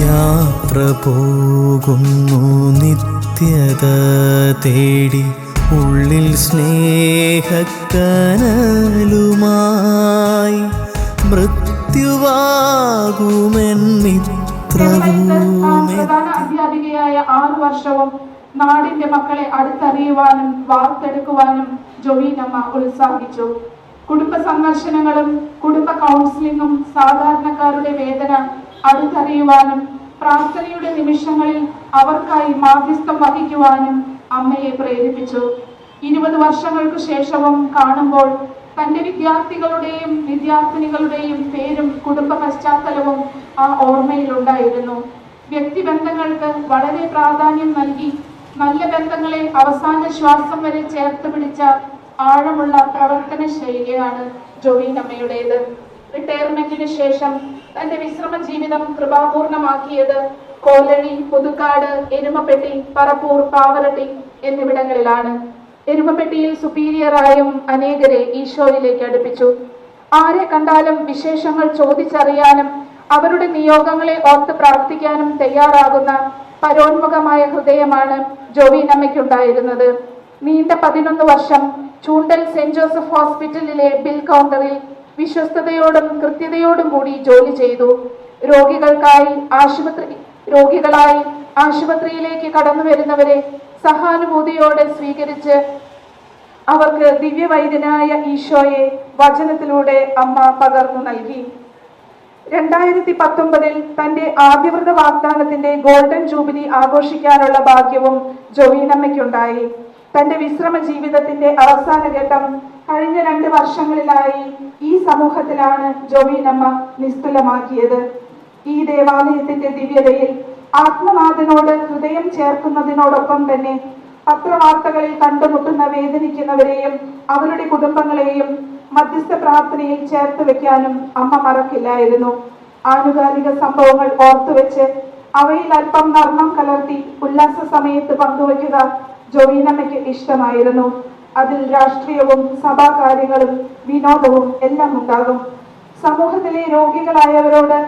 യാത്ര പോകുന്നു നിത്യത തേടി ഉള്ളിൽ സ്നേഹക്കനലുമായി മൃത്യുവാകുമെൻ ആറു വർഷവും നാടിന്റെ മക്കളെ അടുത്തറിയുവാനും വാർത്തെടുക്കുവാനും ജൊവീനമ്മ ഉത്സാഹിച്ചു. കുടുംബ സന്ദർശനങ്ങളും കുടുംബ കൗൺസിലിങ്ങും സാധാരണക്കാരുടെ വേദന അടുത്തറിയുവാനും പ്രാർത്ഥനയുടെ നിമിഷങ്ങളിൽ അവർക്കായി മാധ്യസ്ഥം വഹിക്കുവാനും അമ്മയെ പ്രേരിപ്പിച്ചു. ഇരുപത് വർഷങ്ങൾക്ക് ശേഷവും കാണുമ്പോൾ തന്റെ വിദ്യാർത്ഥികളുടെയും വിദ്യാർത്ഥിനികളുടെയും പേരും കുടുംബ പശ്ചാത്തലവും ആ ഓർമ്മയിലുണ്ടായിരുന്നു. വ്യക്തിബന്ധങ്ങൾക്ക് വളരെ പ്രാധാന്യം നൽകി നല്ല ബന്ധങ്ങളെ അവസാന ശ്വാസം വരെ ചേർത്ത് പിടിച്ച ആഴമുള്ള പ്രവർത്തന ശൈലിയാണ് ജോവീനമ്മയുടേത് റിട്ടയർമെന്റിന് ശേഷം തന്റെ വിശ്രമ ജീവിതം കൃപാപൂർണമാക്കിയത് കോലഴി പുതുക്കാട് എരുമപ്പെട്ടി പറപ്പൂർ പാവറട്ടി എന്നിവിടങ്ങളിലാണ്. എരുമപ്പെട്ടിയിൽ സുപ്പീരിയറായും അനേകരെ ഈശോയിലേക്ക് അടുപ്പിച്ചു. ആരെ കണ്ടാലും വിശേഷങ്ങൾ ചോദിച്ചറിയാനും അവരുടെ നിയോഗങ്ങളെ ഓർത്ത് പ്രാർത്ഥിക്കാനും തയ്യാറാകുന്ന പരോന്മുഖമായ ഹൃദയമാണ് ജോവീനമ്മയ്ക്കുണ്ടായിരുന്നത്. നീണ്ട പതിനൊന്ന് വർഷം ചൂണ്ടൽ സെന്റ് ജോസഫ് ഹോസ്പിറ്റലിലെ ബിൽ കൗണ്ടറിൽ വിശ്വസ്തയോടും കൃത്യതയോടും കൂടി ജോലി ചെയ്തു. രോഗികൾക്കായി ആശുപത്രി രോഗികളായി ആശുപത്രിയിലേക്ക് കടന്നു വരുന്നവരെ സഹാനുഭൂതിയോടെ സ്വീകരിച്ച് അവർക്ക് ദിവ്യവൈദ്യനായ ഈശോയെ വചനത്തിലൂടെ അമ്മ പകർന്നു നൽകി. രണ്ടായിരത്തി പത്തൊമ്പതിൽ തന്റെ ആദ്യവ്രത വാഗ്ദാനത്തിന്റെ ഗോൾഡൻ ജൂബിലി ആഘോഷിക്കാനുള്ള ഭാഗ്യവും ജോവീനമ്മയ്ക്കുണ്ടായി തന്റെ വിശ്രമ ജീവിതത്തിന്റെ അവസാന ഘട്ടം കഴിഞ്ഞ രണ്ട് വർഷങ്ങളിലായി ഈ സമൂഹത്തിലാണ് ജോവീനമ്മ നിസ്തുലമാക്കിയത്. ഈ ദേവാലയത്തിന്റെ ദിവ്യതയിൽ ആത്മനാഥനോട് ഹൃദയം ചേർക്കുന്നതിനോടൊപ്പം തന്നെ പത്രവാർത്തകളിൽ കണ്ടുമുട്ടുന്ന വേദനിക്കുന്നവരെയും അവരുടെ കുടുംബങ്ങളെയും മധ്യസ്ഥ പ്രാർത്ഥനയിൽ ചേർത്ത് വെക്കാനും അമ്മ മറക്കില്ലായിരുന്നു. ആനുകാലിക സംഭവങ്ങൾ ഓർത്തുവെച്ച് അവയിൽ അല്പം നർമ്മം കലർത്തി ഉല്ലാസ സമയത്ത് പങ്കുവയ്ക്കുക ജോവീനമ്മയ്ക്ക് ഇഷ്ടമായിരുന്നു. അതിൽ രാഷ്ട്രീയവും സഭാകാര്യങ്ങളും വിനോദവും എല്ലാം ഉണ്ടാകും. സമൂഹത്തിലെ രോഗികളായവരോട്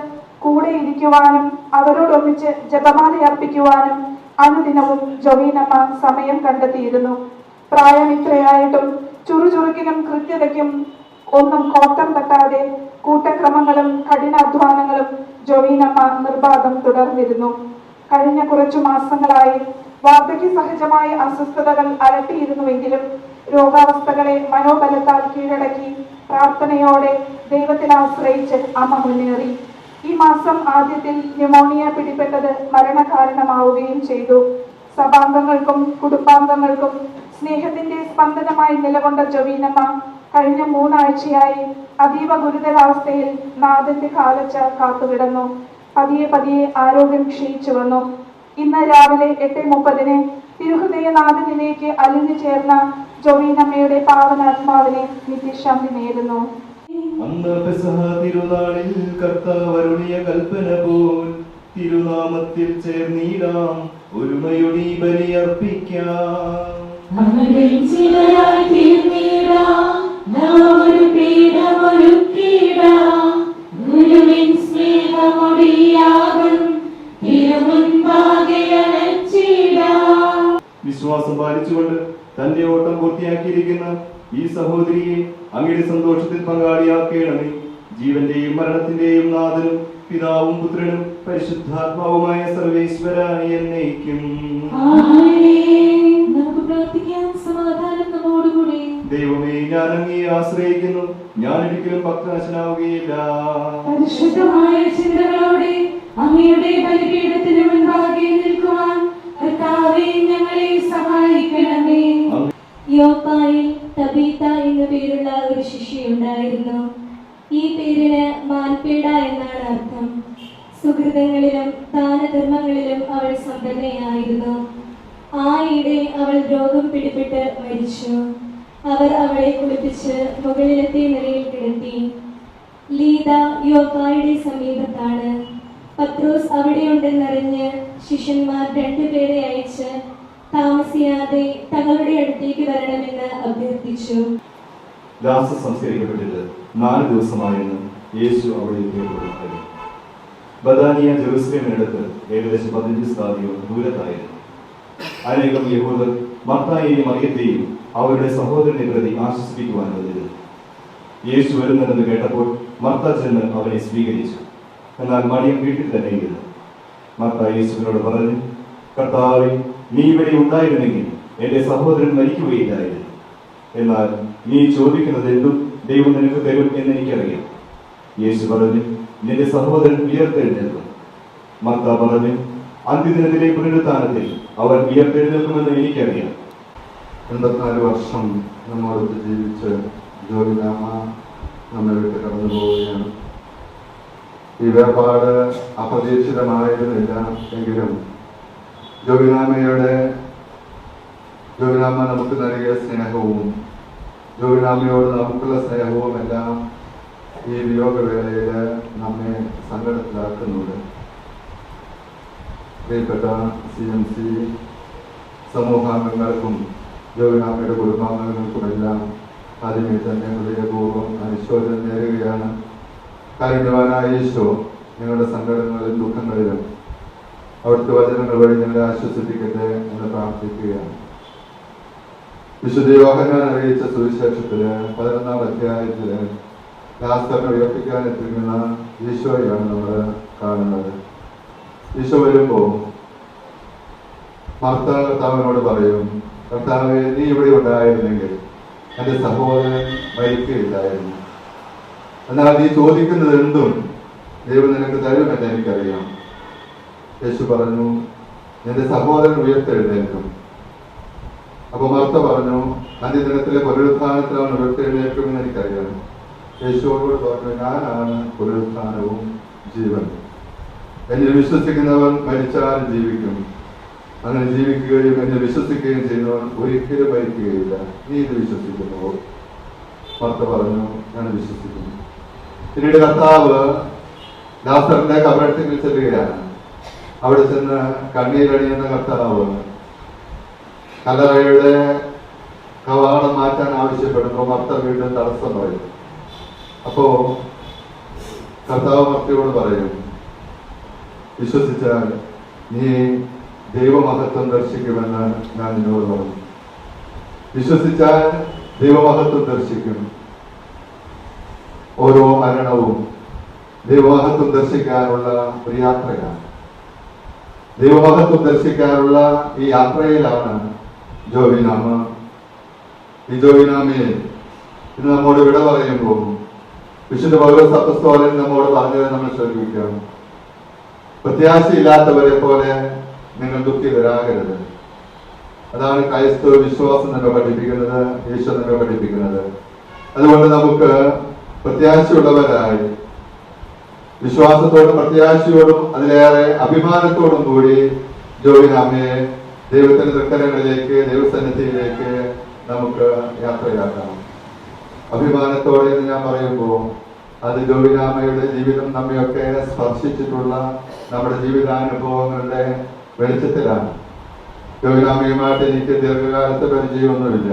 കൂടെ ഇരിക്കുവാനും അവരോടൊന്നിച്ച് ജപമാല അർപ്പിക്കുവാനും അനുദിനവും ജോവീനമ്മ സമയം കണ്ടെത്തിയിരുന്നു. പ്രായം ഇത്രയായിട്ടും ചുറുചുറുക്കിനും കൃത്യതയ്ക്കും ഒന്നും കോട്ടം തട്ടാതെ കൂട്ടക്രമങ്ങളും കഠിനാധ്വാനങ്ങളും ജോവീനമ്മ നിർബാധം തുടർന്നിരുന്നു. കഴിഞ്ഞ കുറച്ചു മാസങ്ങളായി വാർദ്ധക്യ സഹജമായ അസ്വസ്ഥതകൾ അലട്ടിയിരുന്നുവെങ്കിലും രോഗാവസ്ഥകളെ മനോബലത്താൽ കീഴടക്കി പ്രാർത്ഥനയോടെ ദൈവത്തിൽ ആശ്രയിച്ച് അമ്മ മുന്നേറി. ഈ മാസം ആദ്യത്തിൽ ന്യൂമോണിയ പിടിപെട്ടത് മരണകാരണമാവുകയും ചെയ്തു. സഭാംഗങ്ങൾക്കും കുടുംബാംഗങ്ങൾക്കും സ്നേഹത്തിന്റെ സ്പന്ദനമായി നിലകൊണ്ട ജവീനമ്മ കഴിഞ്ഞ മൂന്നാഴ്ചയായി അതീവ ഗുരുതരാവസ്ഥയിൽ നാഥന്റെ കാലച്ച കാത്തുകിടന്നു. പതിയെ പതിയെ ആരോഗ്യം ക്ഷയിച്ചു വന്നു. ഇന്ന് രാവിലെ എട്ട് മുപ്പതിന് തിരുഹൃദയനാഥനിലേക്ക് അലിഞ്ഞു ചേർന്ന ജൊവീനമ്മയുടെ പാവനാത്മാവിനെ നിത്യശാന്തി നേരുന്നു. തിരുനാളിൽ കർത്താവരുളിയ കൽപ്പന പോൽ തിരുനാമത്തിൽ ചേർന്നീടാം ഒരുമയൊടി തീർന്നിടാം നാം ഒരു പീഠമൊരുക്കിയിടാം. ഗുരുവിൻ വിശ്വാസം പാലിച്ചുകൊണ്ട് തന്റെ ഓട്ടം പൂർത്തിയാക്കിയിരിക്കുന്ന ഈ സഹോദരിയെ അങ്ങയുടെ സന്തോഷത്തിൽ പങ്കാളിയാക്കേണമേ. ജീവന്റെയും മരണത്തിന്റെയും നാഥനും പിതാവും പുത്രനും പരിശുദ്ധാത്മാവുമായ സർവേശ്വര എന്നേക്കും. ദൈവമേ ഞാൻ അങ്ങേ ആശ്രയിക്കുന്നു. ഞാൻ ഒരിക്കലും ഭക്തനാശനാവുകയില്ല. പരിശുദ്ധമായ ചിന്തകളോടെ അങ്ങയുടെ ബലിപീഠത്തിന് മുൻപാകെ നിൽക്കുവാൻ കർത്താവേ ഞങ്ങളെ സഹായിക്കണമേ. യോപ്പായിൽ തബീത്ത എന്നു പേരുള്ള ഒരു ശിഷ്യയുണ്ടായിരുന്നു ഈ പേരിന് മാൻപേട എന്നാണ് അർത്ഥം. സുഹൃതങ്ങളിലും ദാനധർമ്മങ്ങളിലും അവൾ സമ്പന്നയായിരുന്നു. ആയിടെ അവൾ രോഗം പിടിപെട്ട് മരിച്ചു. അവർ അവളെ കുളിപ്പിച്ച് മുകളിലത്തെ നിലയിൽ കിടത്തി. ലീത യോപ്പായുടെ സമീപത്താണ്. പത്രോസ് അവിടെയുണ്ടെന്നറിഞ്ഞ് ശിഷ്യന്മാർ രണ്ടുപേരെ അയച്ച് താമസിയാതെ തങ്ങളുടെ അടുത്തേക്ക് വരണമെന്ന് അഭ്യർത്ഥിച്ചു. ദാസ സംസ്കരിക്കപ്പെട്ടിട്ട് നാല് ദിവസമായിരുന്നു യേശു അവിടെ എത്തിയപ്പോൾ ബദാനിയ ജെറുസലേമിനടുത്ത് ഏകദേശം പതിനഞ്ച് സ്ഥാപിയോ ദൂരത്തായിരുന്നു. അനേകം യഹൂദർ മത്തായെയും അറിയത്തെയും അവരുടെ സഹോദരനെ പ്രതി ആശ്വസിപ്പിക്കുവാൻ വന്നിരുന്നു. യേശു വരുന്നുണ്ടെന്ന് കേട്ടപ്പോൾ മർത്ത ചെന്ന് അവനെ സ്വീകരിച്ചു. എന്നാൽ മറിയം വീട്ടിൽ തന്നെ ഇരുന്നു. മർത്ത യേശുവിനോട് പറഞ്ഞു കർത്താവെ നീ ഇവിടെ ഉണ്ടായിരുന്നെങ്കിൽ എന്റെ സഹോദരൻ മരിക്കുകയില്ലായിരുന്നു. എന്നാൽ നീ ചോദിക്കുന്നത് എന്തും ദൈവം നിനക്ക് തരും എന്ന് എനിക്കറിയാം. യേശു പറഞ്ഞു നിന്റെ സഹോദരൻ ഉയർത്തെഴുന്നേൽക്കും. മത്ത പറഞ്ഞു അന്ത്യദിനത്തിലെ പുനരുത്ഥാനത്തിൽ അവൻ ഉയർത്തെഴുന്നേൽക്കുമെന്ന് എനിക്കറിയാം. എൺപത്തിനാല് വർഷം നമ്മോടൊത്ത് ജീവിച്ച് ജോലിനാമ നമ്മെ വിട്ട് കടന്നു പോവുകയാണ് വേർപാട് അപ്രതീക്ഷിതമായിരുന്നില്ല എങ്കിലും ജോബിനാമയുടെ ജോബിനാമ നമുക്ക് നൽകിയ സ്നേഹവും ജോബിനാമയോട് നമുക്കുള്ള സ്നേഹവും എല്ലാം ഈ വിയോഗവേളയിൽ നമ്മെ സങ്കടത്തിലാക്കുന്നുണ്ട്. പ്രിയപ്പെട്ട സി എം സി സമൂഹാംഗങ്ങൾക്കും ജോഗിനാമയുടെ കുടുംബാംഗങ്ങൾക്കുമെല്ലാം ആദ്യമേ തന്നെ ഹൃദയപൂർവം അനുശോചനം നേരുകയാണ്. കാരുണ്യവാനായ യേശോ ഞങ്ങളുടെ സങ്കടങ്ങളിലും ദുഃഖങ്ങളിലും അവിടുത്തെ വചനങ്ങൾ വഴി ഞങ്ങളെ ആശ്വസിപ്പിക്കട്ടെ എന്ന് പ്രാർത്ഥിക്കുകയാണ്. വിശുദ്ധ യോഹനാൻ അറിയിച്ച സുവിശേഷത്തിൽ പതിനൊന്നാം അധ്യായത്തിൽ ലാസ്റ്ററിനെ ഉയർപ്പിക്കാൻ എത്തിക്കുന്ന ഈശോയാണ് നമ്മൾ കാണുന്നത്. ഈശോ വരുമ്പോൾ ഭർത്ത കർത്താവിനോട് പറയും കർത്താവ് നീ ഇവിടെ ഉണ്ടായിരുന്നെങ്കിൽ എന്റെ സഹോദരൻ മരിക്കുകയില്ലായിരുന്നു എന്നാൽ നീ ചോദിക്കുന്നത് എന്തും ദൈവം നിനക്ക് തരുമെന്ന് എനിക്കറിയാം. യേശു പറഞ്ഞു നിന്റെ സഹോദരൻ ഉയർത്തെഴുന്നേൽക്കും. അപ്പൊ മർത്ത പറഞ്ഞു അന്ത്യദിനത്തിലെ പുനരുത്ഥാനത്തിൽ അവൻ ഉയർത്തെഴുന്നേൽക്കുമെന്ന് എനിക്കറിയാം. യേശുവോട് പറഞ്ഞു ഞാനാണ് പുനരുത്ഥാനവും ജീവൻ എന്നെ വിശ്വസിക്കുന്നവൻ മരിച്ചാൽ ജീവിക്കും. അങ്ങനെ ജീവിക്കുകയും എന്നെ വിശ്വസിക്കുകയും ചെയ്യുന്നവൻ ഒരിക്കലും മരിക്കുകയില്ല. നീ ഇത് വിശ്വസിക്കുന്നുവോ? മർത്ത പറഞ്ഞു ഞാൻ വിശ്വസിക്കുന്നു. പിന്നീട് കർത്താവ് ദാസറിന്റെ കബറത്തിൽ ചെല്ലുകയാണ്. അവിടെ ചെന്ന് കണ്ണീരണിയുന്ന കർത്താവ് കല്ലറയുടെ കവാടം മാറ്റാൻ ആവശ്യപ്പെടുമ്പോൾ ഭർത്ത വീണ്ടും തടസ്സം പറയും. അപ്പോ കർത്താവ് ഭർത്തയോട് പറയും വിശ്വസിച്ചാൽ നീ ദൈവമഹത്വം ദർശിക്കുമെന്ന് ഞാൻ നിന്നോട് പറഞ്ഞു. വിശ്വസിച്ചാൽ ദൈവമഹത്വം ദർശിക്കും. ഓരോ മരണവും ദൈവമഹത്വം ദർശിക്കാനുള്ള ഒരു യാത്രയാണ്. ദൈവമഹത്വം ദർശിക്കാനുള്ള ഈ യാത്രയിലാണ് ജോബിനാമ ഈ ജോബിനാമയെ ഇന്ന് നമ്മോട് വിട പറയുമ്പോൾ വിശുദ്ധ പൗരസ് അപ്പസ്തോലൻ നമ്മോട് പറഞ്ഞത് നമ്മൾ ശ്രദ്ധിക്കണം പ്രത്യാശയില്ലാത്തവരെ പോലെ നിങ്ങൾ ദുഃഖിതരാകരുത്. അതാണ് ക്രൈസ്തവ വിശ്വാസം നമ്മെ പഠിപ്പിക്കുന്നത് ഈശോ നമ്മെ പഠിപ്പിക്കുന്നത്. അതുകൊണ്ട് നമുക്ക് പ്രത്യാശയുള്ളവരായി. വിശ്വാസത്തോടും പ്രത്യാശയോടും അതിലേറെ അഭിമാനത്തോടും കൂടി ജോലിനാമയെ ദൈവത്തിന്റെ തൃക്കലങ്ങളിലേക്ക് ദൈവസന്നിധിയിലേക്ക് നമുക്ക് യാത്രയാക്കാം. അഭിമാനത്തോടെ എന്ന് ഞാൻ പറയുമ്പോൾ അത് ജോലിനാമയുടെ ജീവിതം നമ്മയൊക്കെ സ്പർശിച്ചിട്ടുള്ള നമ്മുടെ ജീവിതാനുഭവങ്ങളുടെ വെളിച്ചത്തിലാണ്. ജോലിനാമയുമായിട്ട് എനിക്ക് ദീർഘകാലത്തെ പരിചയമൊന്നുമില്ല.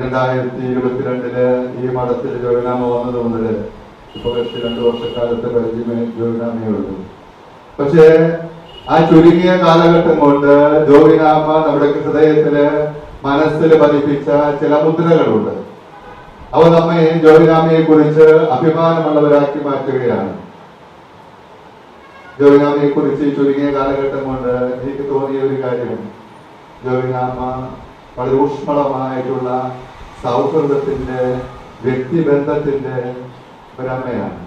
രണ്ടായിരത്തി ഇരുപത്തിരണ്ടിൽ ഈ മഠത്തിൽ ജോലിനാമ വന്നത് മുതൽ ഇപ്പൊ കുറച്ച് രണ്ടു വർഷക്കാലത്തെ പരിചയമേ ജോലിനാമയുള്ളൂ പക്ഷേ ആ ചുരുങ്ങിയ കാലഘട്ടം കൊണ്ട് ജോലിനാമ നമ്മുടെ ഹൃദയത്തിൽ മനസ്സിൽ പതിപ്പിച്ച ചില മുദ്രകളുണ്ട്. അവ നമ്മെ ജോലിനാമയെ കുറിച്ച് അഭിമാനമുള്ളവരാക്കി മാറ്റുകയാണ്. ജോലിനാമയെ കുറിച്ച് ചുരുങ്ങിയ കാലഘട്ടം കൊണ്ട് എനിക്ക് തോന്നിയ ഒരു കാര്യം ജോലിനാമ വളരെ ഊഷ്മളമായിട്ടുള്ള സൗഹൃദത്തിന്റെ വ്യക്തിബന്ധത്തിന്റെ ഒരമ്മയാണ്.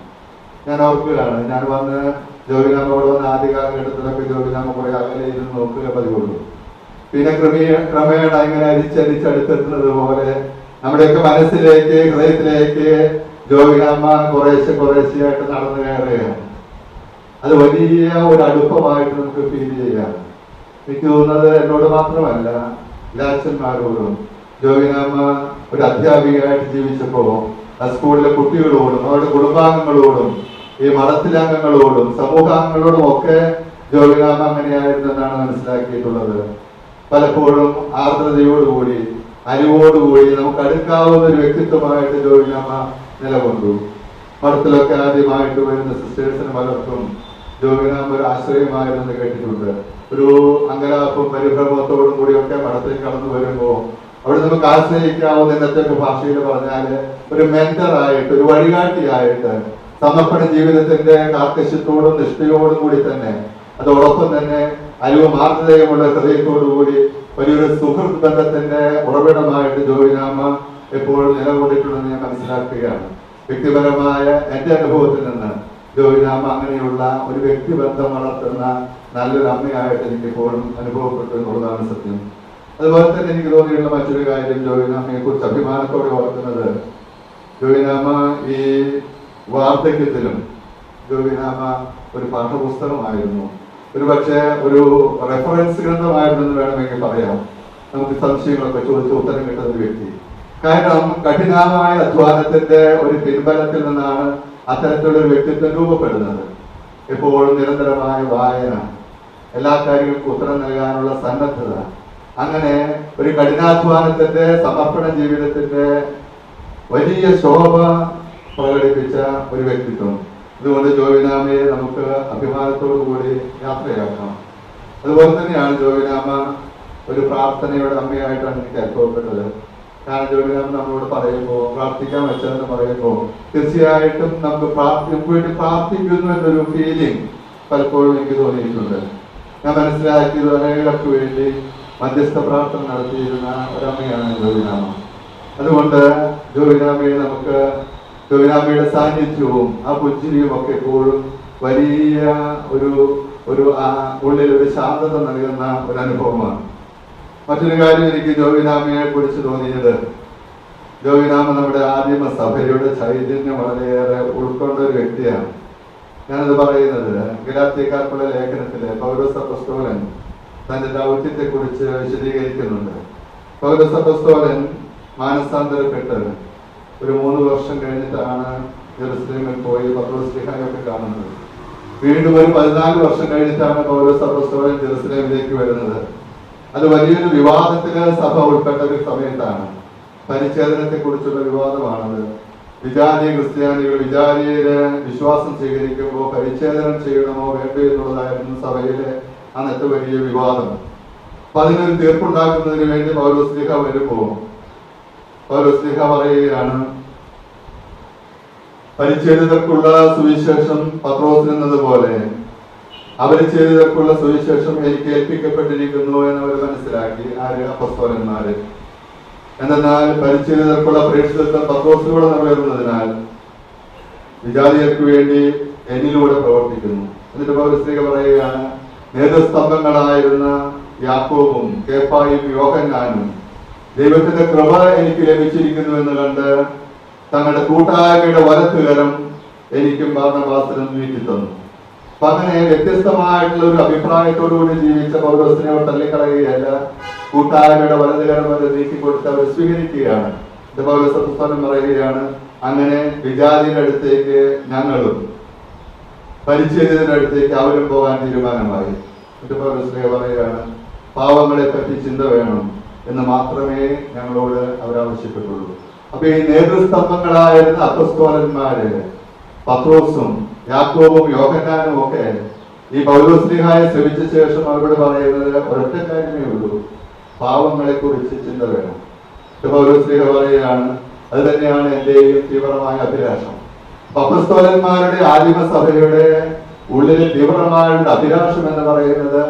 ഞാൻ ഓർക്കുകയാണ് ഞാൻ വന്ന് ജോലിനാമോട് വന്ന ആദ്യ കാലഘട്ടത്തിലൊക്കെ ജോലിനാമ കുറെ അകലെ ഇരുന്ന് നോക്കുക പതിവുള്ളൂ. പിന്നെ ക്രമീയ ക്രമേണ ഇങ്ങനെ അരിച്ചരിച്ചടുത്തെത്തുന്നത് പോലെ നമ്മുടെയൊക്കെ മനസ്സിലേക്ക് ഹൃദയത്തിലേക്ക് ജോലിനാമ കുറേശ്ശെ കുറേശ്ശെയായിട്ട് നടന്നു കയറുകയാണ്. അത് വലിയ ഒരു അടുപ്പമായിട്ട് നമുക്ക് ഫീൽ ചെയ്യാം. എനിക്ക് തോന്നുന്നത് എന്നോട് മാത്രമല്ല ലാച്ചന്മാരോടും ജോഗിനാമ്മ ഒരു അധ്യാപികയായിട്ട് ജീവിച്ചപ്പോ ആ സ്കൂളിലെ കുട്ടികളോടും അവരുടെ കുടുംബാംഗങ്ങളോടും ഈ മതത്തിലംഗങ്ങളോടും സമൂഹാംഗങ്ങളോടും ഒക്കെ ജോഗിനാമ്മ അങ്ങനെയായിരുന്നു എന്നാണ് മനസ്സിലാക്കിയിട്ടുള്ളത്. പലപ്പോഴും ആർദ്രതയോടുകൂടി അരിവോടുകൂടി നമുക്ക് അടുക്കാവുന്ന ഒരു വ്യക്തിത്വമായിട്ട് ജോലിനാമ നിലകൊണ്ടു. മഠത്തിലൊക്കെ ആദ്യമായിട്ട് വരുന്ന സിസ്റ്റേഴ്സിന് പലർക്കും ജോഗിനാമ ഒരു ആശ്രയമായിരുന്നു കേട്ടിട്ടുണ്ട്. ഒരു അങ്കലാപ്പും പരിഭ്രമത്തോടും ഒക്കെ മഠത്തിൽ കടന്നു വരുമ്പോൾ അവിടെ നമുക്ക് ആശ്രയിക്കാവുന്ന ഇന്നത്തെ ഭാഷയിൽ പറഞ്ഞാൽ ഒരു മെന്ററായിട്ട് ഒരു വഴികാട്ടിയായിട്ട് സമർപ്പണ ജീവിതത്തിന്റെ കാർക്കശ്യത്തോടും നിഷ്ഠയോടും കൂടി തന്നെ അതോടൊപ്പം തന്നെ അലിവ് മാർദ്ദതയുമുള്ള ഹൃദയത്തോടു കൂടി വലിയൊരു സുഹൃത്ത് ബന്ധത്തിന്റെ ഉറവിടമായിട്ട് ജോയിനാമ എപ്പോഴും നിലകൊണ്ടിട്ടുണ്ടെന്ന് ഞാൻ മനസ്സിലാക്കുകയാണ്. വ്യക്തിപരമായ എന്റെ അനുഭവത്തിൽ നിന്ന് ജോയിനാമ അങ്ങനെയുള്ള ഒരു വ്യക്തിബന്ധം വളർത്തുന്ന നല്ലൊരു അമ്മയായിട്ട് എനിക്ക് ഇപ്പോഴും അനുഭവപ്പെട്ടു എന്നുള്ളതാണ് സത്യം. അതുപോലെ തന്നെ എനിക്ക് തോന്നിയുള്ള മറ്റൊരു കാര്യം ജോയിനാമയെ കുറിച്ച് അഭിമാനത്തോടെ ഓർക്കുന്നത് ജോയിനാമ ഈ വാർദ്ധക്യത്തിലും ജോയിനാമ ഒരു പാഠപുസ്തകമായിരുന്നു. ഒരു പക്ഷേ ഒരു റെഫറൻസ് ഗ്രന്ഥമായിരുന്നു വേണമെങ്കിൽ പറയാം. നമുക്ക് സംശയങ്ങളൊക്കെ ചോദിച്ച് ഉത്തരം കിട്ടുന്ന വ്യക്തി. കാരണം കഠിനമായ അധ്വാനത്തിന്റെ ഒരു പിൻബലത്തിൽ നിന്നാണ് അത്തരത്തിലുള്ള വ്യക്തിത്വം രൂപപ്പെടുന്നത് എപ്പോഴും നിരന്തരമായ വായന എല്ലാ കാര്യങ്ങൾക്കും ഉത്തരം നൽകാനുള്ള സന്നദ്ധത അങ്ങനെ ഒരു കഠിനാധ്വാനത്തിന്റെ സമർപ്പണ ജീവിതത്തിന്റെ വലിയ ശോഭ പ്രകടിപ്പിച്ച ഒരു വ്യക്തിത്വം. അതുകൊണ്ട് ജോവിനാമയെ നമുക്ക് അഭിമാനത്തോടു കൂടി യാത്രയാക്കാം. അതുപോലെ തന്നെയാണ് ജോവിനാമ ഒരു പ്രാർത്ഥനയുടെ അമ്മയായിട്ടാണ് എനിക്ക് അനുഭവപ്പെട്ടത്. ജോവിനാമ നമ്മളോട് പറയുമ്പോൾ പ്രാർത്ഥിക്കാൻ വെച്ചതെന്ന് പറയുമ്പോൾ തീർച്ചയായിട്ടും നമുക്ക് നമുക്ക് വേണ്ടി പ്രാർത്ഥിക്കുന്നു എന്നൊരു ഫീലിംഗ് പലപ്പോഴും എനിക്ക് തോന്നിയിട്ടുണ്ട്. ഞാൻ മനസ്സിലാക്കിയത് അനേകർക്ക് വേണ്ടി മധ്യസ്ഥ പ്രാർത്ഥന നടത്തിയിരുന്ന ഒരമ്മയാണ് ജോവിനാമ അതുകൊണ്ട് ജോവിനാമയെ നമുക്ക് ജോവിനാമയുടെ സാന്നിധ്യവും ആ പുഞ്ചിരിയും ഒക്കെ എപ്പോഴും വലിയ ഒരു ഒരു ഉള്ളിൽ ഒരു ശാന്തത നൽകുന്ന ഒരു അനുഭവമാണ് മറ്റൊരു കാര്യം എനിക്ക് ജോവിനാമയെ കുറിച്ച് തോന്നിയത് ജോവിനാമ നമ്മുടെ ആദിമ സഭയുടെ ചൈതന്യം വളരെയേറെ ഉൾക്കൊണ്ട ഒരു വ്യക്തിയാണ്. ഞാനത് പറയുന്നത് ഗലാത്തിയക്കാർക്കുള്ള ലേഖനത്തിലെ പൗരസ പുസ്തകൻ തന്റെ ദൗത്യത്തെ കുറിച്ച് വിശദീകരിക്കുന്നുണ്ട്. പൗരസ പുസ്തകൻ മാനസാന്തരപ്പെട്ട് ഒരു മൂന്ന് വർഷം കഴിഞ്ഞിട്ടാണ് ജെറുസലേമിൽ പോയി പത്രോസ്ലിഹായൊക്കെ കാണുന്നത്. വീണ്ടും ഒരു പതിനാല് വർഷം കഴിഞ്ഞിട്ടാണ് പൗരസ പുസ്തകൻ ജെറുസലേമിലേക്ക് വരുന്നത്. അത് വലിയൊരു വിവാദത്തിന് സഭ ഉൾപ്പെട്ട ഒരു സമയത്താണ്. പരിച്ഛേദനത്തെ കുറിച്ചുള്ള വിവാദമാണത്. വിചാരി ക്രിസ്ത്യാനികൾ വിചാരിയിൽ വിശ്വാസം സ്വീകരിക്കുമ്പോൾ പരിച്ഛേദനം ചെയ്യണമോ വേണ്ടോ എന്നുള്ളതായിരുന്നു സഭയിലെ അന്നത്തെ വലിയ വിവാദം. അപ്പൊ അതിനൊരു തീർപ്പുണ്ടാക്കുന്നതിന് വേണ്ടി പൗരോസ്ലിഹ വരുമ്പോ പൗരോസ്ലിഹ പറയുകയാണ് പരിച്ഛേദിതർക്കുള്ള സുവിശേഷം പത്രോസിൽ എന്നതുപോലെ ചെയ്തതൊക്കെയുള്ള സുവിശേഷം എനിക്ക് ഏൽപ്പിക്കപ്പെട്ടിരിക്കുന്നു എന്ന് അവർ മനസ്സിലാക്കി ആര് അപ്പസ്തോലന്മാര്. എന്നാൽ പരിചയതൊക്കെയുള്ള പ്രേക്ഷിതത്വം പത്രോസിലൂടെ നിറവേറുന്നതിനാൽ വിജാതിയർക്ക് വേണ്ടി എന്നിലൂടെ പ്രവർത്തിക്കുന്നു. എന്നിട്ട് പൗരസ്ത്രീക പറയുകയാണ് നേതൃസ്തംഭങ്ങളായിരുന്ന യാക്കോബും കേപ്പായും യോഹന്നാനും ദൈവത്തിന്റെ കൃപ എനിക്ക് ലഭിച്ചിരിക്കുന്നു എന്ന് കണ്ട് തങ്ങളുടെ കൂട്ടായ്മയുടെ വലത്തുകരം എനിക്കും ഭരണവാസനം നീട്ടി തന്നു. അപ്പൊ അങ്ങനെ വ്യത്യസ്തമായിട്ടുള്ള ഒരു അഭിപ്രായത്തോടുകൂടി ജീവിച്ച പൗരസ്ത്രീയെ തള്ളിക്കളയുകയല്ല. കൂട്ടായ്മയുടെ വലതുകരം അവർ നീക്കിക്കൊടുത്ത് അവർ സ്വീകരിക്കുകയാണ്. പറയുകയാണ് അങ്ങനെ വിജാതിയുടെ അടുത്തേക്ക് ഞങ്ങളും പരിച്ഛേദത്തിന്റെ അടുത്തേക്ക് അവരും പോകാൻ തീരുമാനമായി. പൗരസ്ത്രീ പറയുകയാണ് പാവങ്ങളെ പറ്റി ചിന്ത വേണം എന്ന് മാത്രമേ ഞങ്ങളോട് അവരാവശ്യപ്പെട്ടുള്ളൂ. അപ്പൊ ഈ നേതൃസ്തംഭങ്ങളായിരുന്ന അപ്പസ്തോലന്മാര് പത്രോസും യാക്കോബും യോഹന്നാനും ഒക്കെ ഈ പൗലോസ്ലിഹായെ ശ്രമിച്ച ശേഷം അവരോട് പറയുന്നത് ഒരൊറ്റ കാര്യമേ ഉള്ളൂ. പാവങ്ങളെ കുറിച്ച് ചിന്ത വേണം. ഇത് പൗലോസ്ലിഹ പറയുകയാണ് അത് തന്നെയാണ് എന്റെയും തീവ്രമായ അഭിലാഷം. പപ്പസ്തോലന്മാരുടെ ആദിമസഭയുടെ ഉള്ളിലെ തീവ്രമായ അഭിലാഷം എന്ന് പറയുന്നത്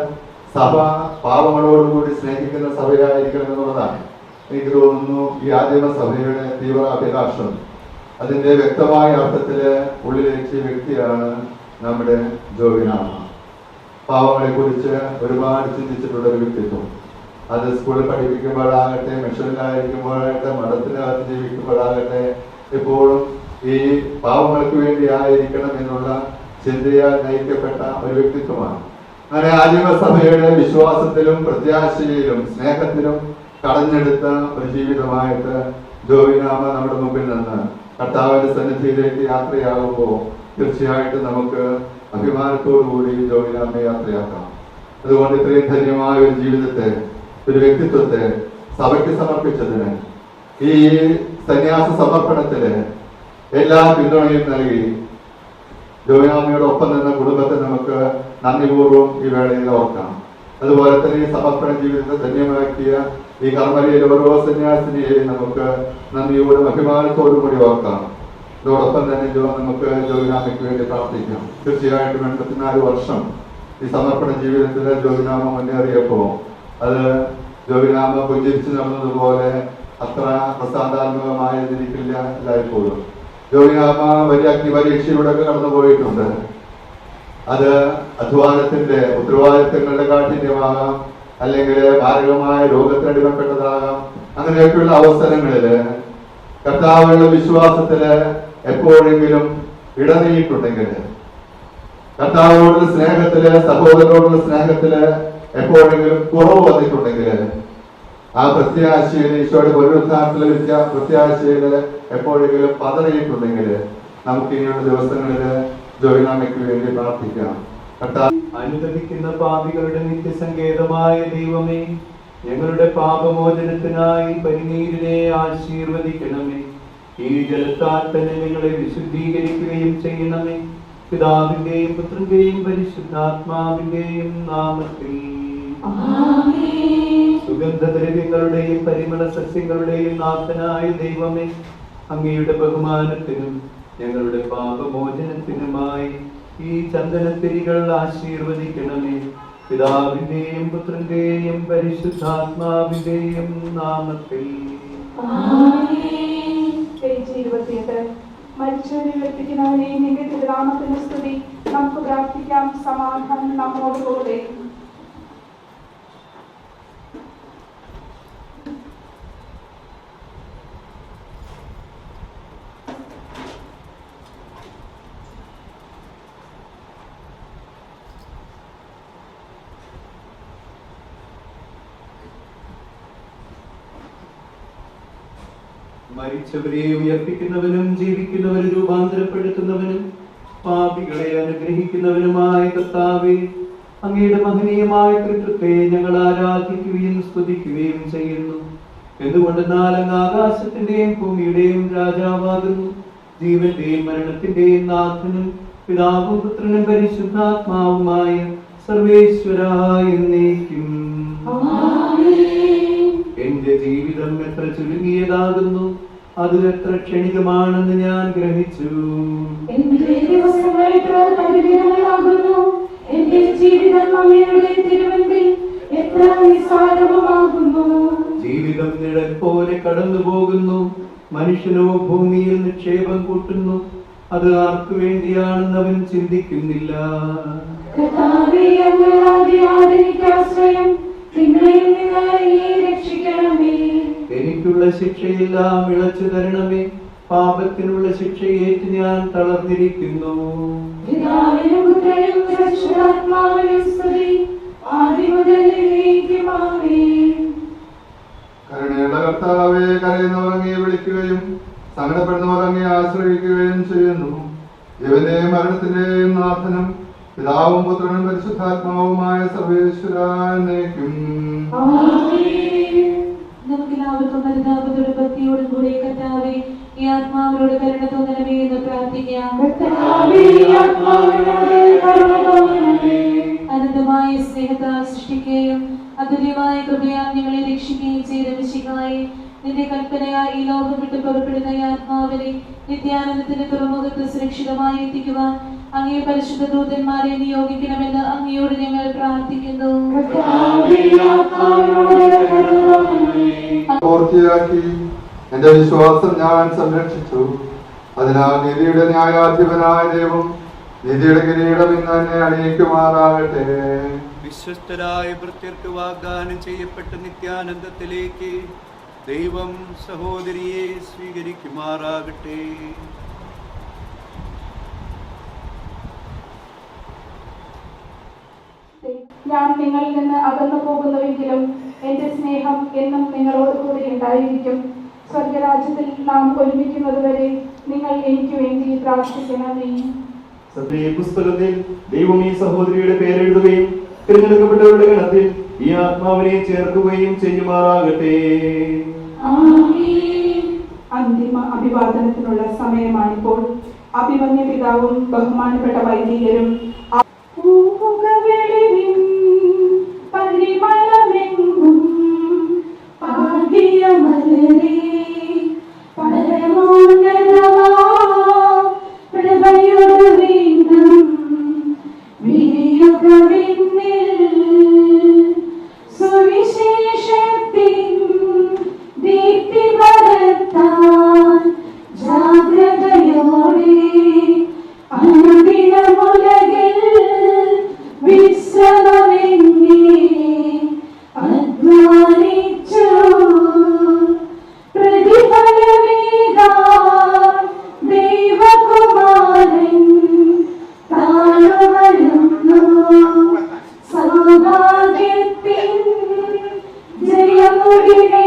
സഭ പാവങ്ങളോടുകൂടി സ്നേഹിക്കുന്ന സഭയായിരിക്കണം എന്നുള്ളതാണ്. എനിക്ക് തോന്നുന്നു ഈ ആദിമസഭയുടെ തീവ്ര അഭിലാഷം അതിന്റെ വ്യക്തമായ അർത്ഥത്തിൽ ഉള്ളിലേക്ക് വ്യക്തിയാണ് നമ്മുടെ ജോവിനാമ പാവങ്ങളെ കുറിച്ച് ഒരുപാട് ചിന്തിച്ചിട്ടുള്ള ഒരു വ്യക്തിത്വം. അത് സ്കൂളിൽ പഠിപ്പിക്കുമ്പോഴാകട്ടെ മിഷനിലായിരിക്കുമ്പോഴാകട്ടെ മഠത്തിനകത്ത് ജീവിക്കുമ്പോഴാകട്ടെ എപ്പോഴും ഈ പാവങ്ങൾക്ക് വേണ്ടി ആയിരിക്കണം എന്നുള്ള ചിന്തയാൽ നയിക്കപ്പെട്ട ഒരു വ്യക്തിത്വമാണ്. അങ്ങനെ ആദിമസഭയുടെ വിശ്വാസത്തിലും പ്രത്യാശയിലും സ്നേഹത്തിലും കടഞ്ഞെടുത്ത ഒരു ജീവിതമായിട്ട് ജോവിനാമ നമ്മുടെ മുമ്പിൽ നിന്ന് കർത്താവിന്റെ സന്നിധിയിലേക്ക് യാത്രയാകുമ്പോൾ തീർച്ചയായിട്ടും നമുക്ക് അഭിമാനത്തോടുകൂടി ജോവിനാമയെ യാത്രയാക്കാം. അതുകൊണ്ട് ഇത്രയും ധന്യമായ ഒരു ജീവിതത്തെ ഒരു വ്യക്തിത്വത്തെ സഭയ്ക്ക് സമർപ്പിച്ചതിന് ഈ സന്യാസ സമർപ്പണത്തിന് എല്ലാ പിന്തുണയും നൽകി ജോയാമയുടെ ഒപ്പം നിന്ന കുടുംബത്തെ നമുക്ക് നന്ദിപൂർവം ഈ വേളയിൽ ഓർക്കാം. അതുപോലെ തന്നെ ഈ സമർപ്പണ ജീവിതത്തെ ധന്യമാക്കിയ ഈ കർമ്മലയിൽ ഓരോ സന്യാസിനെയും നമുക്ക് നന്ദിയോടും അഭിമാനത്തോടും കൂടി ഓർക്കാം ഇതോടൊപ്പം തന്നെ ജോ നമുക്ക് ജോഗിനാമയ്ക്ക് വേണ്ടി പ്രാർത്ഥിക്കാം. തീർച്ചയായിട്ടും എൺപത്തിനാല് വർഷം ഈ സമർപ്പണ ജീവിതത്തിൽ ജോഗിനാമ മുന്നേറിയപ്പോ അത് ജോഗിനാമ പുഞ്ചിരിച്ചു നടന്നതുപോലെ അത്ര പ്രസാദാത്മകമായതിരിക്കില്ല എല്ലായ്പ്പോഴും. ജോഗിനാമ വലിയ അഗ്നിപരീക്ഷയിലൂടെ ഒക്കെ കടന്നു പോയിട്ടുണ്ട്. അത് അധ്വാനത്തിന്റെ ഉത്തരവാദിത്തങ്ങളുടെ കാഠിന്യമാകാം. അല്ലെങ്കിൽ മാരകമായ രോഗത്തെ അടിമപ്പെട്ടതാകാം അങ്ങനെയൊക്കെയുള്ള അവസരങ്ങളിൽ കർത്താവിലുള്ള വിശ്വാസത്തിൽ എപ്പോഴെങ്കിലും ഇടനീട്ടുണ്ടെങ്കിൽ കർത്താവോടുള്ള സ്നേഹത്തിൽ സഹോദരനോടുള്ള സ്നേഹത്തിൽ എപ്പോഴെങ്കിലും കുറവ് വന്നിട്ടുണ്ടെങ്കിൽ ആ പ്രത്യാശയിൽ ഈശോയുടെ പുനരുദ്ധാനത്തിൽ ലഭിച്ച പ്രത്യാശയിൽ എപ്പോഴെങ്കിലും പതറിയിട്ടുണ്ടെങ്കിൽ നമുക്ക് ഇനിയുള്ള ദിവസങ്ങളിൽ ജോയിനാമയ്ക്ക് വേണ്ടി പ്രാർത്ഥിക്കാം. അനുദപിക്കുന്ന പാപികളുടെ നിത്യസങ്കേതമായ ദൈവമേ ഞങ്ങളുടെ പാപമോചനത്തിനായി പരിനീരിനെ ആശീർവദിക്കണമേ. ഈ ജലത്താൽ തന്നെ ഞങ്ങളെ വിശുദ്ധീകരിക്കുകയും ചെയ്യണമേ. പിതാവിന്റെയും പുത്രന്റെയും പരിശുദ്ധാത്മാവിന്റെയും നാമത്തിൽ. സുഗന്ധദ്രവ്യങ്ങളുടെയും പരിമള സസ്യങ്ങളുടെയും നാഥനായ ദൈവമേ അങ്ങയുടെ ബഹുമാനത്തിനും ഞങ്ങളുടെ പാപമോചനത്തിനുമായി ഈ ചന്ദനത്തിരികൾ ആശീർവദിക്കണമേ. പിതാവിന്റെയും പുത്രന്റെയും പരിശുദ്ധാത്മാവിന്റെയും നാമത്തിൽ. മരിച്ചവരെ ഉയർപ്പിക്കുന്നവനെ സ്തുതി. നമുക്ക് പ്രാർത്ഥിക്കാം. സമാധാനം നമ്മോടുകൂടെ. മരിച്ചവരെ ഉയർപ്പിക്കുന്നവനും ജീവിക്കുന്നവരെ രൂപാന്തരപ്പെടുത്തുന്നവനും പാപികളെ അനുഗ്രഹിക്കുന്നവനുമായ കർത്താവെ അങ്ങയുടെ മഹനീയമായ കൃത്യത്തെ ഞങ്ങൾ ആരാധിക്കുകയും സ്തുതിക്കുകയും ചെയ്യുന്നു. എന്തുകൊണ്ടെന്നാൽ അങ്ങ് ആകാശത്തിന്റെയും ഭൂമിയുടെയും രാജാവാകുന്നു. ജീവന്റെയും മരണത്തിന്റെയും നാഥനും പിതാവും പുത്രനും പരിശുദ്ധാത്മാവുമായ സർവേശ്വരായ എന്നേക്കും. എന്റെ ജീവിതം എത്ര ചുരുങ്ങിയതാകുന്നു? അത് എത്ര ക്ഷണികമാണെന്ന് ഞാൻ ഗ്രഹിച്ചു. ജീവിതം അങ്ങയുടെ തിരുവൻപിൽ എത്ര നിസ്സാരവുമാകുന്നു. ജീവിതം നിഴൽ പോലെ കടന്നു പോകുന്നു മനുഷ്യനോ ഭൂമിയിൽ നിക്ഷേപം കൂട്ടുന്നു. അത് ആർക്കു വേണ്ടിയാണെന്ന് അവൻ ചിന്തിക്കുന്നില്ല. അങ്ങ് എനിക്കുള്ള ശിക്ഷയെല്ലാം ഇളച്ചു തരണമേ. പാപത്തിനുള്ള ശിക്ഷയേറ്റ് ഞാൻ തളർന്നിരിക്കുന്നു. കരുണയുള്ള കർത്താവെ കരയുന്നവർ അങ്ങയെ വിളിക്കുകയും സങ്കടപ്പെടുന്നവർ അങ്ങയെ ആശ്രയിക്കുകയും ചെയ്യുന്നു. ഇവന്റെയും മരണത്തിന്റെയും നാഥനും പിതാവും പുത്രനും പരിശുദ്ധാത്മാവുമായ സർവേശ്വരാനേക്കും. നമുക്കെല്ലാവർക്കും പരിതാപത്തോടും ഭക്തിയോടും കൂടി കർത്താവെ ഈ ആത്മാവിനോട് കരുണ തോന്നണമേ എന്ന് പ്രാർത്ഥിക്കാം. അനന്തമായ സ്നേഹത്താൽ സൃഷ്ടിക്കുകയും അതുല്യമായ കൃപയാൽ ഞങ്ങളെ രക്ഷിക്കുകയും ചെയ്ത വിശികായി നിന്റെ കൽപ്പനയായി ഈ ലോകം വിട്ട് പുറപ്പെടുന്ന ഈ ആത്മാവിനെ നിത്യാനന്ദത്തിന്റെ തുറമുഖത്ത് സുരക്ഷിതമായി എത്തിക്കുവാൻ അങ്ങേ പരിശുദ്ധ ദൂതന്മാരെ നിയോഗിക്കണമെന്ന് അങ്ങയോട് ഞങ്ങൾ പ്രാർത്ഥിക്കുന്നു. പൂർത്തിയാക്കി. എന്റെ വിശ്വാസം ഞാൻ സംരക്ഷിച്ചു. അതിനാൽ നിധിയുടെ ന്യായാധിപനായ ദൈവം നിധിയുടെ കിരീടം ഇന്ന് എന്നെ അണിയിക്കുമാറാകട്ടെ. വിശ്വസ്തരായ ഭൃത്യർക്ക് വാഗ്ദാനം ചെയ്യപ്പെട്ട നിത്യാനന്ദത്തിലേക്ക് ദൈവം സഹോദരിയെ സ്വീകരിക്കുമാറാകട്ടെ. ഞാൻ നിങ്ങളിൽ നിന്ന് അകന്നു പോകുന്നുവെങ്കിലും എന്റെ സ്നേഹം എന്നും നിങ്ങളോട് കൂടി ഉണ്ടായിരിക്കും. സ്വർഗരാജ്യത്തിൽ നാം ഒരുമിക്കുന്നതുവരെ നിങ്ങൾ എനിക്ക് വേണ്ടി പ്രാർത്ഥിക്കണമേ. സത്യയെ പുസ്തകത്തിൽ ദൈവം ഈ സഹോദരിയുടെ പേരെഴുതുകയും തിരഞ്ഞെടുക്കപ്പെട്ടവരുടെ ഗണത്തിൽ ഈ ആത്മാവിനെ ചേർക്കുകയും ചെയ്യുമാറാകട്ടെ. അന്തിമ അഭിവാദനത്തിനുള്ള സമയമാണിപ്പോൾ. അഭിമന്യ പിതാവും ബഹുമാനപ്പെട്ട വൈദികരും we're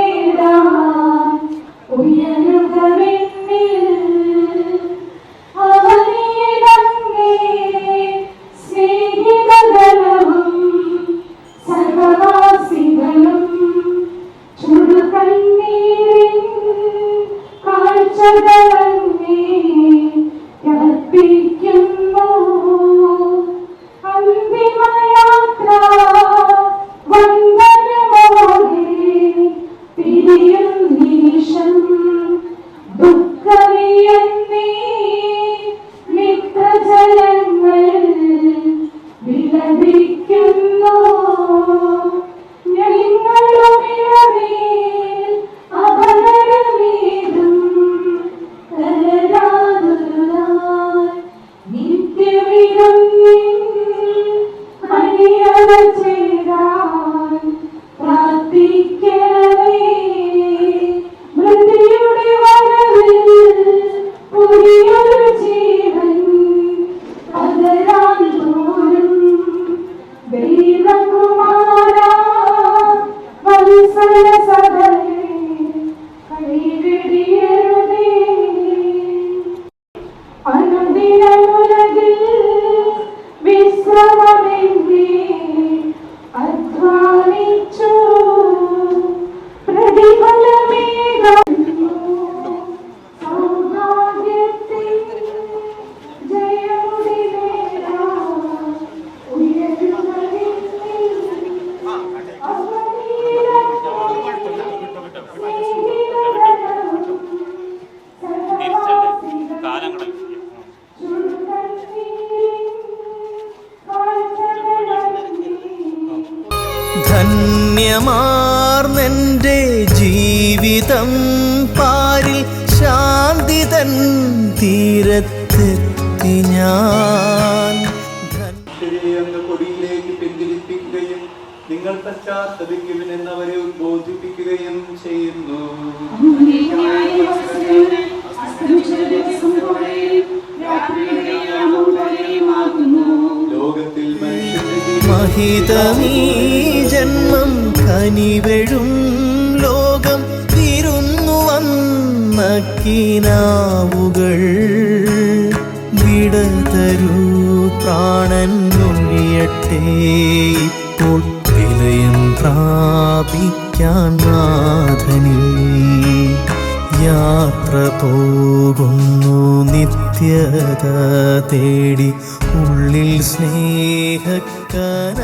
നിന്നവരെ ബോധിപ്പിക്കുകയും ചെയ്യുന്നു. ലോകത്തിൽ ജന്മം കനിവഴും ലോകം തിരുന്നു വന്നക്കിനാവുകൾ വിടതരൂ പ്രാണൻ നൊഴിയട്ടേ പ്രാപിക്കാൻ നാഥനിൽ യാത്ര പോകുന്നു നിത്യത തേടി ഉള്ളിൽ സ്നേഹക്കന